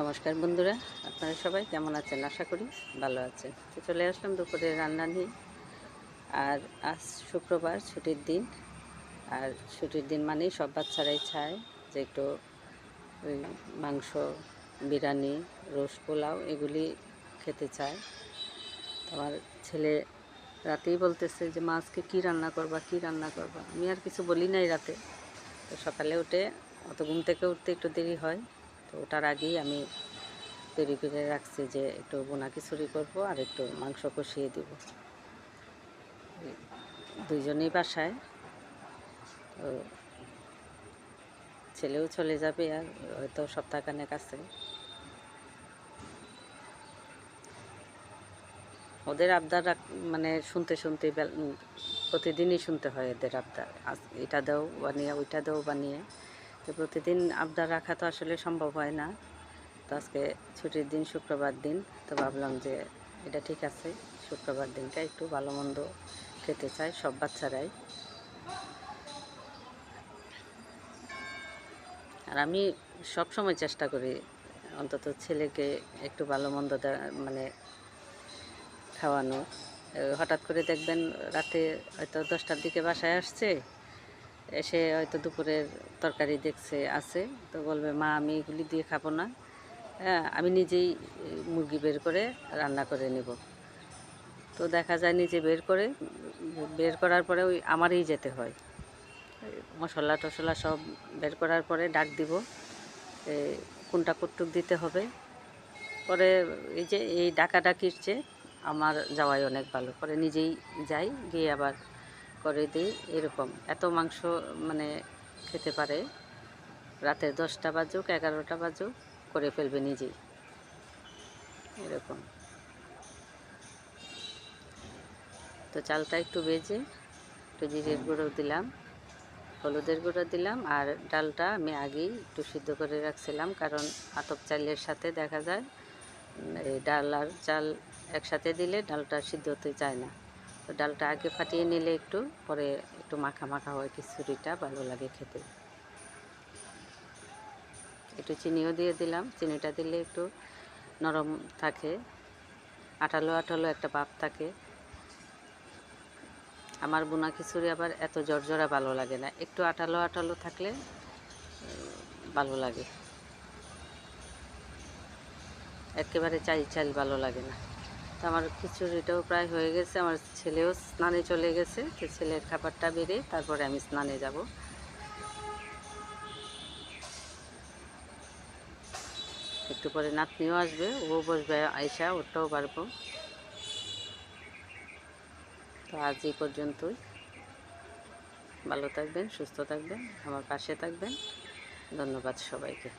নমস্কার বন্ধুরা, আপনারা সবাই কেমন আছেন? আশা করি ভালো আছেন। তো চলে আসলাম দুপুরে রান্না নিয়ে। আর আজ শুক্রবার, ছুটির দিন। আর ছুটির দিন মানেই সব বাচ্চারাই চায় যে একটু ওই মাংস, বিরিয়ানি, রোস্ট, পোলাও এগুলি খেতে চায়। আমার ছেলে রাতেই বলতেছে যে, মা, আজকে কী রান্না করবা? কী রান্না করবা? আমি আর কিছু বলি নাই রাতে। তো সকালে উঠে, অত ঘুম থেকে উঠতে একটু দেরি হয়। তো ওটার আগেই আমি তৈরি করে রাখছি যে একটু বোনা খিচুড়ি করব আর একটু মাংস কষিয়ে দিব। দুইজনেই বাসায়। তো ছেলেও চলে যাবে আর হয়তো সপ্তাহখানেক আছে। ওদের আবদার মানে শুনতে শুনতে প্রতিদিনই শুনতে হয় এদের আবদার। এটা দাও বানিয়ে, ওইটা দাও বানিয়ে। তো প্রতিদিন আবদার রাখা তো আসলে সম্ভব হয় না। তো আজকে ছুটির দিন, শুক্রবার দিন, তো ভাবলাম যে এটা ঠিক আছে, শুক্রবার দিনটা একটু ভালো মন্দ খেতে চায় সব বাচ্চারাই। আর আমি সব সময় চেষ্টা করি অন্তত ছেলেকে একটু ভালো মন্দ মানে খাওয়ানো হঠাৎ করে দেখবেন রাতে হয়তো দশটার দিকে বাসায় আসছে এসে হয়তো দুপুরের তরকারি দেখছে, আছে। তো বলবে, মা, আমি এগুলি দিয়ে খাব না। হ্যাঁ আমি নিজেই মুরগি বের করে রান্না করে নেব। তো দেখা যায় নিজে বের করে, বের করার পরে ওই আমারই যেতে হয়। মশলা টশলা সব বের করার পরে ডাক দিব কোনটা কটুক দিতে হবে। পরে এই যে, এই ডাকাডাকির চেয়ে আমার যাওয়াই অনেক ভালো। পরে নিজেই যাই, গিয়ে আবার করে দিই, এরকম। এত মাংস মানে খেতে পারে। রাতে দশটা বাজুক, এগারোটা বাজুক, করে ফেলবে নিজেই। এরকম। তো চালটা একটু বেজে একটু জিরের গুঁড়ো দিলাম, হলুদের গুঁড়ো দিলাম, আর ডালটা আমি আগেই একটু সিদ্ধ করে রাখছিলাম, কারণ আতপ চালের সাথে দেখা যায়, এই ডাল আর চাল একসাথে দিলে ডালটা সিদ্ধ হতে চায় না। তো ডালটা আগে ফাটিয়ে নিলে একটু, পরে একটু মাখা মাখা হয় খিচুড়িটা, ভালো লাগে খেতে। একটু চিনিও দিয়ে দিলাম। চিনিটা দিলে একটু নরম থাকে। আঠালো আঠালো একটা ভাব থাকে। আমার বোনা খিচুড়ি আবার এত জর্জরা ভালো লাগে না। একটু আঠালো আঠালো থাকলে ভালো লাগে। একেবারে চাই চাল ভালো লাগে না। তো আমার খিচুড়িটাও প্রায় হয়ে গেছে, আমার ছেলেও স্নানে চলে গেছে, তো ছেলের খাবারটা বেড়ে তারপরে আমি স্নানে যাব। একটু পরে নাতনিও আসবে, ও বসবে আয়সা ওটাও পারব। তো আজ এই পর্যন্তই। ভালো থাকবেন, সুস্থ থাকবেন, আমার পাশে থাকবেন। ধন্যবাদ সবাইকে।